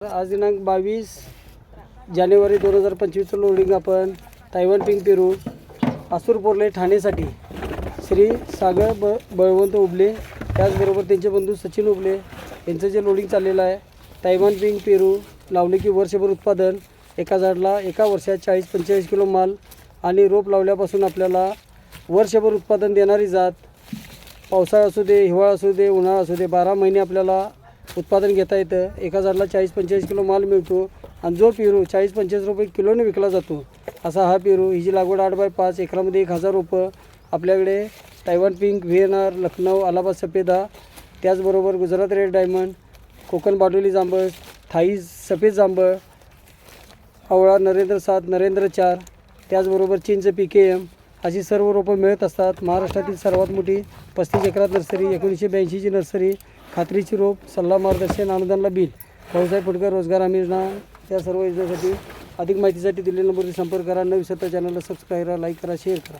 आज दिनांक बावीस जानेवारी दोन हजार पंचवीसचं लोडिंग आपण तायवान पिंक पेरू आसूर पोर्ले ठाणेसाठी श्री सागर ब बळवंत उबले त्याचबरोबर त्यांचे बंधू सचिन उबले यांचं जे लोडिंग चाललेलं आहे तायवान पिंक पेरू लावले की वर्षभर उत्पादन एका झाडला एका वर्षात चाळीस पंचेचाळीस किलो माल आणि रोप लावल्यापासून आपल्याला वर्षभर उत्पादन देणारी जात. पावसाळा असू दे हिवाळा असू दे उन्हाळा असू दे बारा महिने आपल्याला उत्पादन घेता येतं. एका झाडाला चाळीस पंचेचाळीस किलो माल मिळतो आणि जो पेरू चाळीस पंचेचाळीस रुपये किलोने विकला जातो असा हा पेरू हिची लागवड आठ बाय पाच एकरामध्ये एक हजार रोपं आपल्याकडे Taiwan pink V N R Lucknow Allahabad सफेदा त्याचबरोबर गुजरात रेड डायमंड कोकण बाडोली जांभळ थाई सफेद जांभळ आवळा नरेंद्र सात नरेंद्र चार त्याचबरोबर चिंच पी के एम अशी सर्व रोपं मिळत असतात. महाराष्ट्रातील सर्वात मोठी पस्तीस एकरात नर्सरी एकोणीसशे ब्याऐंशीची नर्सरी खात्रीची रोप सल्ला मार्गदर्शन अनुदानला बिल भाऊसाहेब फुटकर रोजगार हमी योजना या सर्व योजनेसाठी अधिक माहितीसाठी दिलेल्या नंबरवर संपर्क करा. न विसरता चॅनलला सबस्क्राईब करा लाईक करा शेअर करा.